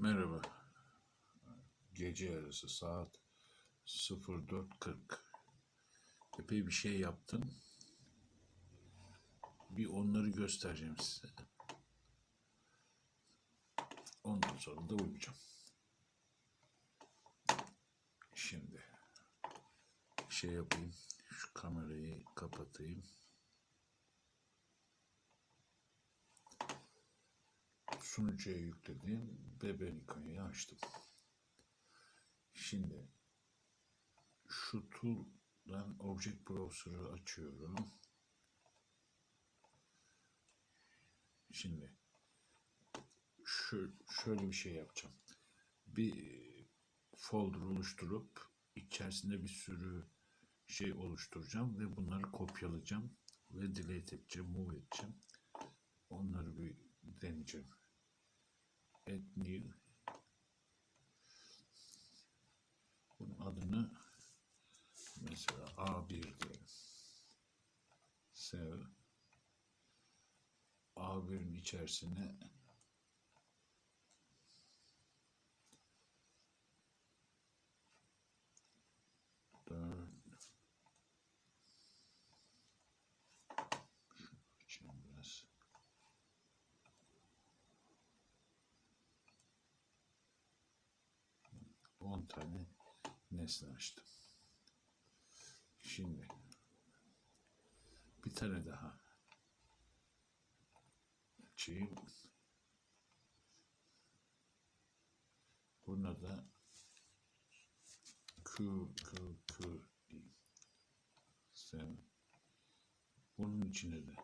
Merhaba. Gece yarısı saat 04.40. Epey bir şey yaptım. Bir onları göstereceğim size. Ondan sonra da uyuyacağım. Şimdi şey yapayım. Şu kamerayı kapatayım. Sunucuya yükledim ve Benica'yı açtım. Şimdi şu tool'dan Object Browser'ı açıyorum. Şimdi şu şöyle bir şey yapacağım. Bir folder oluşturup içerisinde bir sürü şey oluşturacağım ve bunları kopyalayacağım ve delete edeceğim, move edeceğim. Onları bir deneyeceğim. New. Bunun adını mesela A1 diyelim. Save. A1'in içerisine dört Şunu açayım biraz. On tane nesne açtım. Şimdi bir tane daha açayım. Buna da Q, Q, Q diyeyim. Sen bunun içine de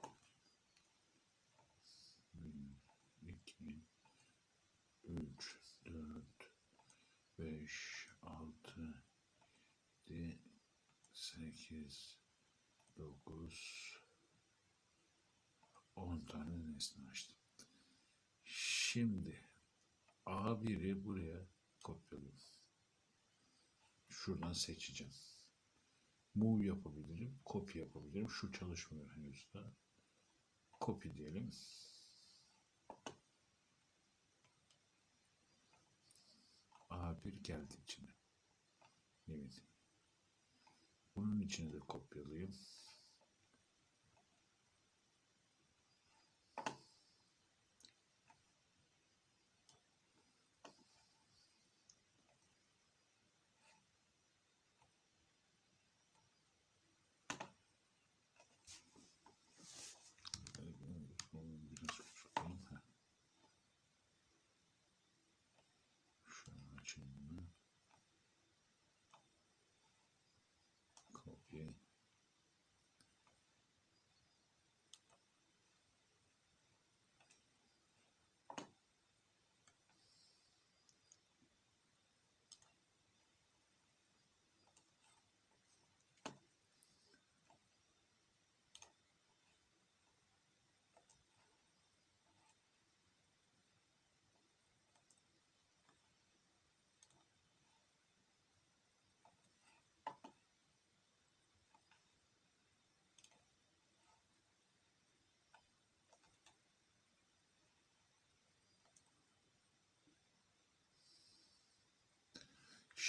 8, 9, 10 tane nesne açtım. Şimdi A1'i buraya kopyalıyorum. Şuradan seçeceğim. Move yapabilirim, copy yapabilirim. Şu çalışmıyor henüz daha. Copy diyelim. A1 geldi içine. Evet. Bunun içine de kopyalayayım. Şunu açayım mı? Kopya.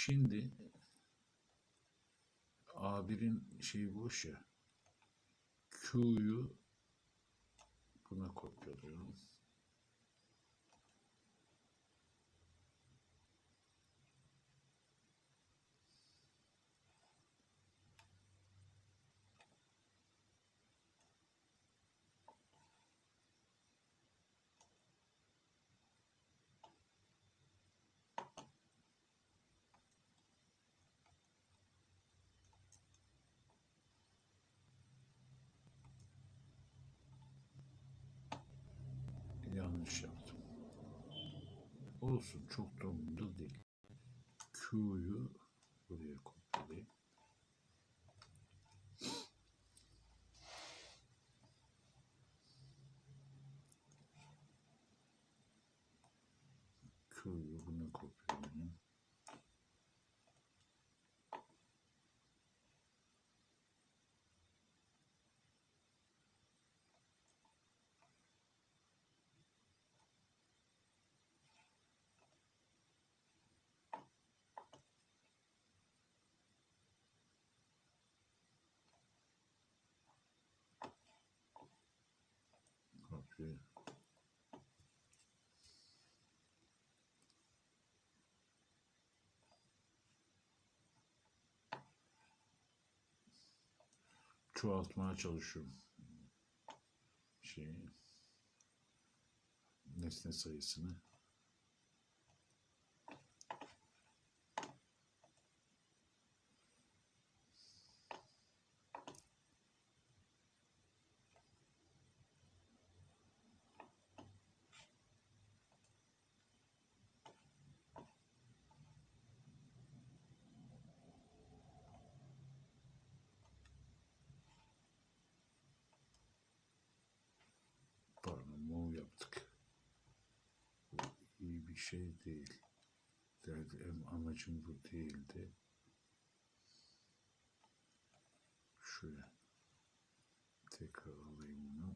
Şimdi A1'in şeyi boş ya. Q'yu buna kopyalıyorum. Yanlış yaptım. Olsun çok da umurumda değil. Q'yu buraya kopyalayayım. Q'yu buna kopyalayayım. Çoğaltmaya çalışıyorum. Şeyi nesne sayısını. Pardon, move yaptık. Bu iyi bir şey değil. Derdi, em- amacım bu değildi. Şöyle tekrar alayım bunu.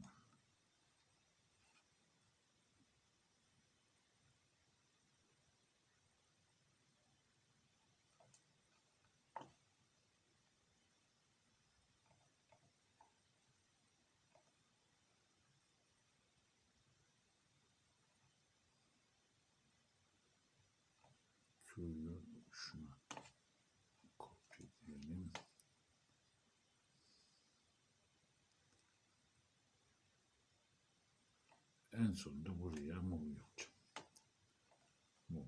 Q'yu şuna kopya diyelim. En sonunda buraya move yapacağım. Move.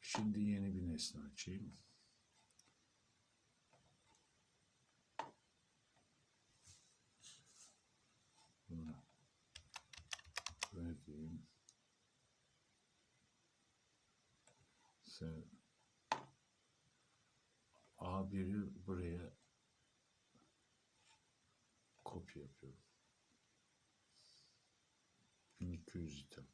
Şimdi yeni bir nesne açayım. Buna böyle Sen A1'i buraya kopya yapıyorum. 1200 item.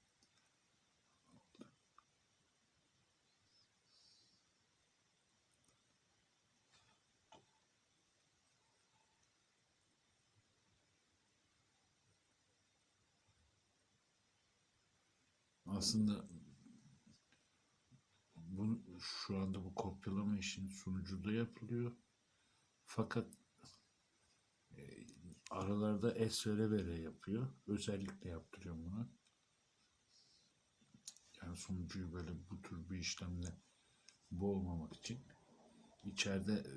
Aslında şu anda bu kopyalama işin sunucuda yapılıyor. Fakat e, aralarda es vere vere yapıyor. Özellikle yaptırıyorum bunu. Yani sunucuyu böyle bu tür bir işlemle boğmamak için içeride e,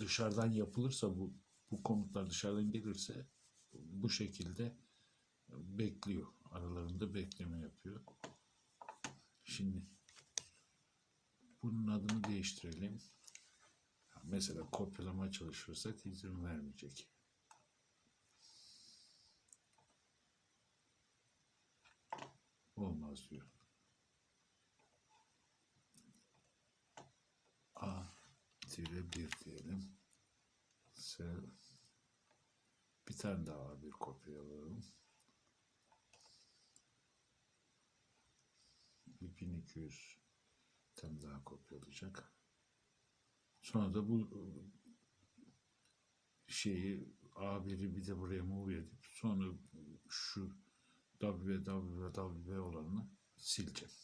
dışarıdan yapılırsa bu bu komutlar dışarıdan gelirse bu şekilde bekliyor. Aralarında bekleme yapıyor. Şimdi bunun adını değiştirelim. Mesela kopyalama çalışırsak izin vermeyecek. Olmaz diyor. A tire 1 diyelim. S bir tane daha bir kopyalayalım. 1200 tane daha kopyalayacak. Sonra da bu şeyi A1'i bir de buraya move edip sonra şu www olanını sileceğim.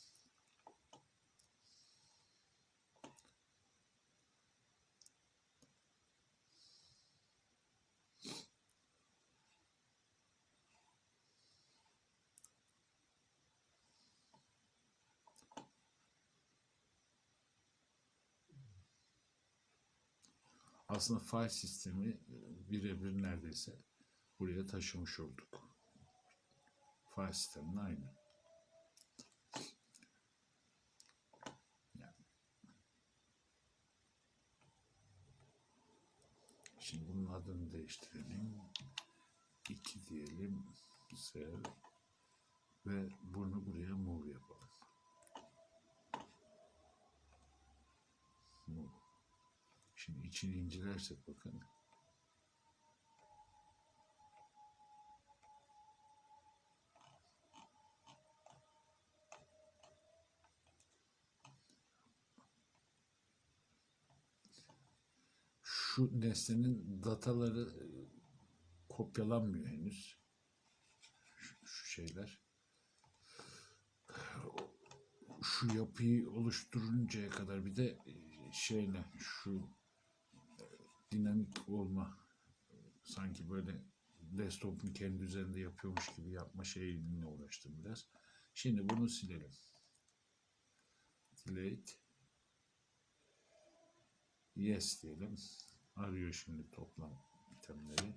Aslında file sistemi e, birebir neredeyse buraya taşımış olduk. File sisteminin aynı. Şimdi bunun adını değiştirelim. 2 diyelim. Ve bunu buraya move yapalım. Move. Şimdi içini incelersek bakın. Şu nesnenin dataları e, kopyalanmıyor henüz. Şu, şeyler. Şu yapıyı oluşturuncaya kadar bir de e, şeyle şu dinamik olma sanki böyle desktop'un kendi üzerinde yapıyormuş gibi yapma şeyinle uğraştım biraz. Şimdi bunu silelim. Delete. Yes diyelim. Arıyor şimdi toplam itemleri.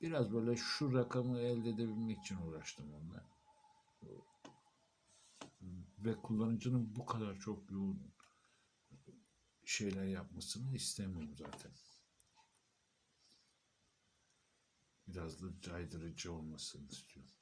Biraz böyle şu rakamı elde edebilmek için uğraştım onunla. Ve kullanıcının bu kadar çok yoğun şeyler yapmasını istemiyorum zaten. Biraz da caydırıcı olmasını istiyorum.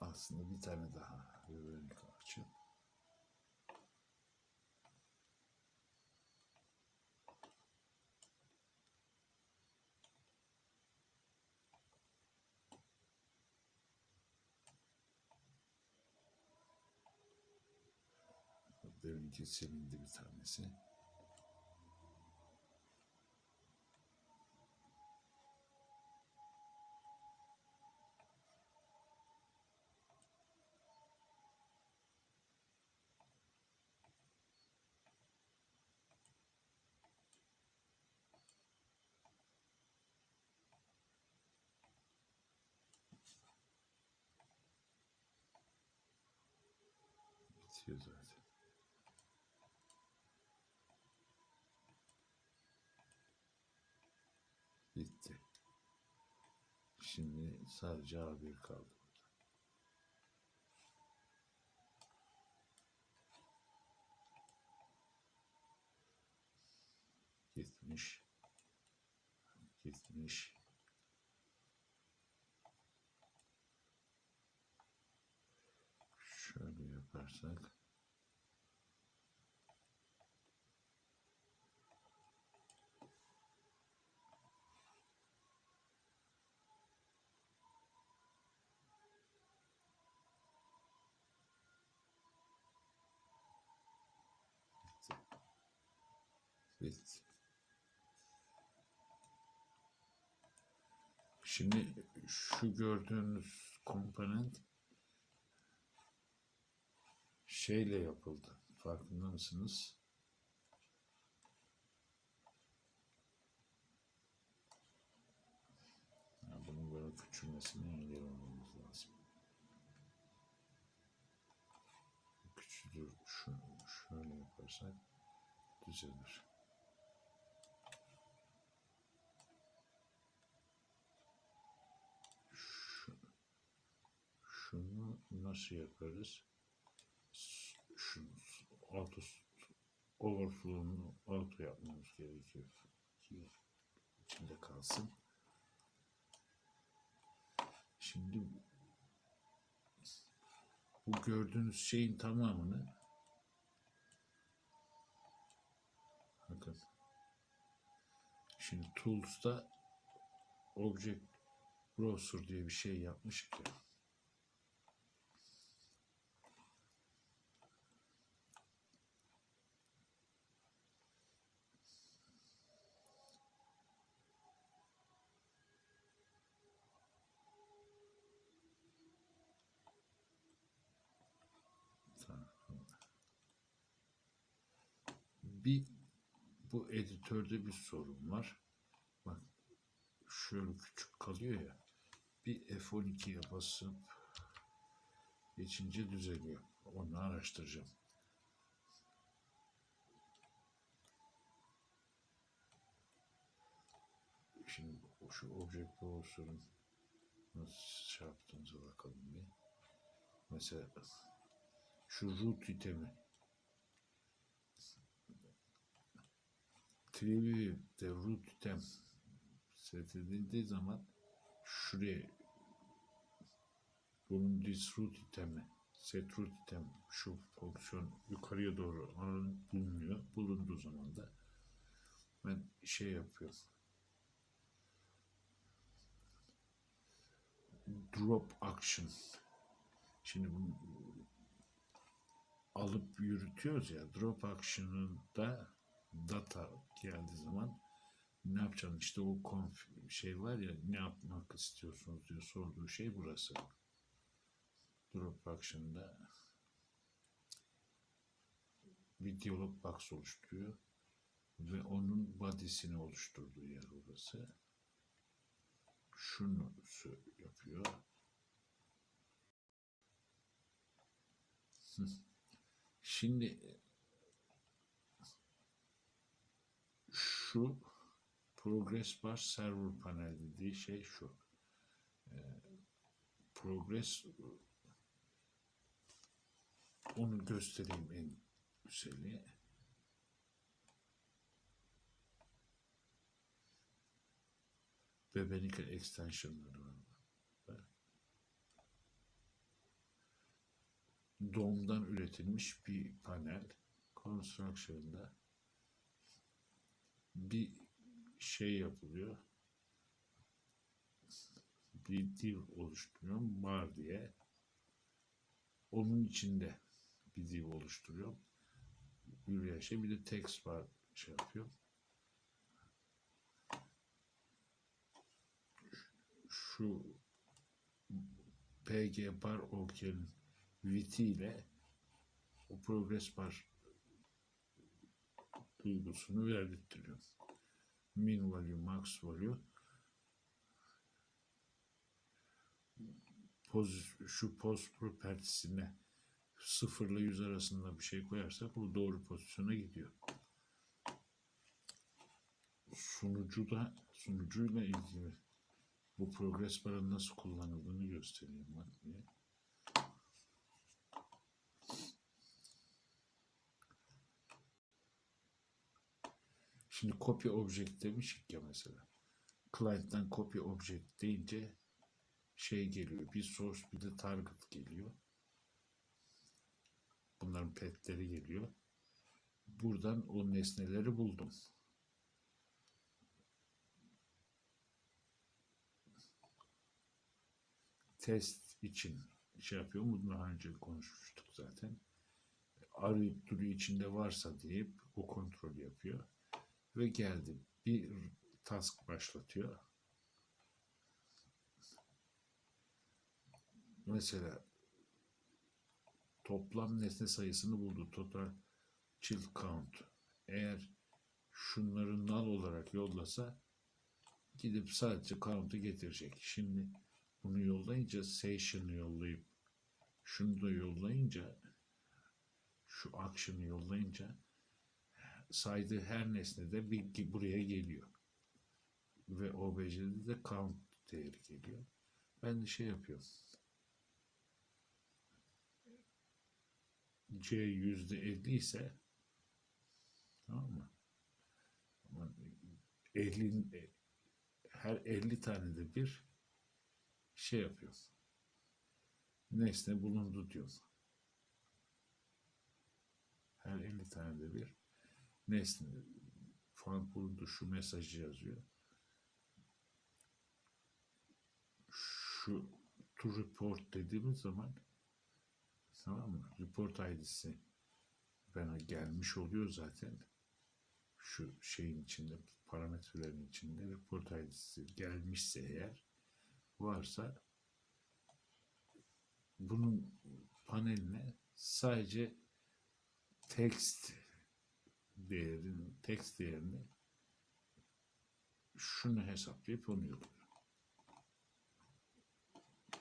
Aslında bir tane daha öğrenlik açayım. Deminki silindi bir tanesi. Bitiyor zaten. Bitti. Şimdi sadece A1 kaldı. Gitmiş. Gitmiş. Şöyle yaparsak. Bitti. Şimdi şu gördüğünüz komponent şeyle yapıldı. Farkında mısınız? Ya bunun böyle küçülmesini engellememiz lazım. Küçülür. Şu, şöyle yaparsak düzelir. Şunu nasıl yaparız? Şu auto overflow'unu auto yapmamız gerekiyor ki içinde kalsın. Şimdi bu gördüğünüz şeyin tamamını bakın şimdi Tools'ta Object Browser diye bir şey yapmıştık ya. Tamam. Bir bu editörde bir sorun var. Bak şöyle küçük kalıyor ya. Bir F12'ye basıp geçince düzeliyor. Onu araştıracağım. Şimdi şu Object Browser'ın nasıl şey yaptığınıza bakalım bir. Mesela şu root itemi Trevi'de root item set edildiği zaman şuraya bunun this root itemi set root şu fonksiyon yukarıya doğru bulunuyor. Bulunduğu zaman da ben şey yapıyorum. Drop action. Şimdi bunu alıp yürütüyoruz ya drop action'ında data geldiği zaman Ne yapacaksın? İşte o konf şey var ya ne yapmak istiyorsunuz diyor sorduğu şey burası. Drop action'da bir diyalog box oluşturuyor ve onun body'sini oluşturduğu yer burası. Şunu yapıyor. Şimdi şu Progress Bar Server Panel dediği şey şu. Ee, Progress onu göstereyim en güzeli. Bebenika extensionları var. Dom'dan üretilmiş bir panel. Construction'da bir şey yapılıyor. Bir div oluşturuyorum. Bar diye. Onun içinde bir div oluşturuyorum. Yürüyen şey. Bir de text bar şey yapıyorum. Şu PG bar OK'nin viti ile o progress bar duygusunu verdirtiyorum. Min value, max value. Poz, şu poz propertisine 0 ile 100 arasında bir şey koyarsak bu doğru pozisyona gidiyor. Sunucuda sunucuyla ilgili bu progress barın nasıl kullanıldığını göstereyim bak diye. Şimdi copy object demiştik ya mesela. Client'tan copy object deyince şey geliyor. Bir source bir de target geliyor. Bunların petleri geliyor. Buradan o nesneleri buldum. Test için şey yapıyorum. Bunu daha önce konuşmuştuk zaten. Arayıp duruyor içinde varsa deyip o kontrol yapıyor ve geldi. Bir task başlatıyor. Mesela toplam nesne sayısını buldu. Total child count. Eğer şunları null olarak yollasa gidip sadece count'u getirecek. Şimdi bunu yollayınca session'ı yollayıp şunu da yollayınca şu action'ı yollayınca saydığı her nesnede bir buraya geliyor. Ve OBJ'de de count değeri geliyor. Ben de şey yapıyorum. C yüzde elli ise tamam mı? Ama 50 her 50 tane de bir şey yapıyorum. Nesne bulundu diyorum. Her 50 tane de bir nesne falan bulundu şu mesajı yazıyor. Şu to report dediğimiz zaman tamam mı? Report ID'si bana gelmiş oluyor zaten. Şu şeyin içinde parametrelerin içinde report ID'si gelmişse eğer varsa bunun paneline sadece text değerin text değerini şunu hesaplayıp onu yolluyor.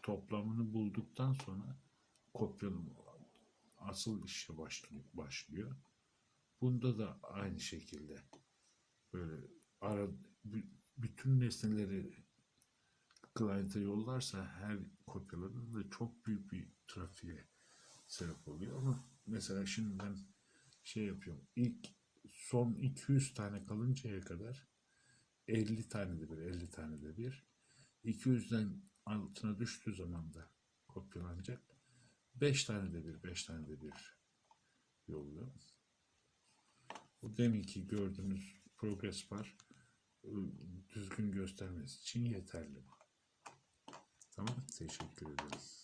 Toplamını bulduktan sonra kopyalama asıl işe başlıyor. başlıyor. Bunda da aynı şekilde böyle ara bütün nesneleri client'a yollarsa her kopyaladığında da çok büyük bir trafiğe sebep oluyor ama mesela şimdi ben şey yapıyorum. İlk son 200 tane kalıncaya kadar 50 tane de bir, 50 tane de bir. 200'den altına düştüğü zaman da kopyalanacak. 5 tane de bir, 5 tane de bir yolluyor. Bu deminki gördüğünüz progress var. Düzgün göstermesi için yeterli bu. Tamam, teşekkür ederim.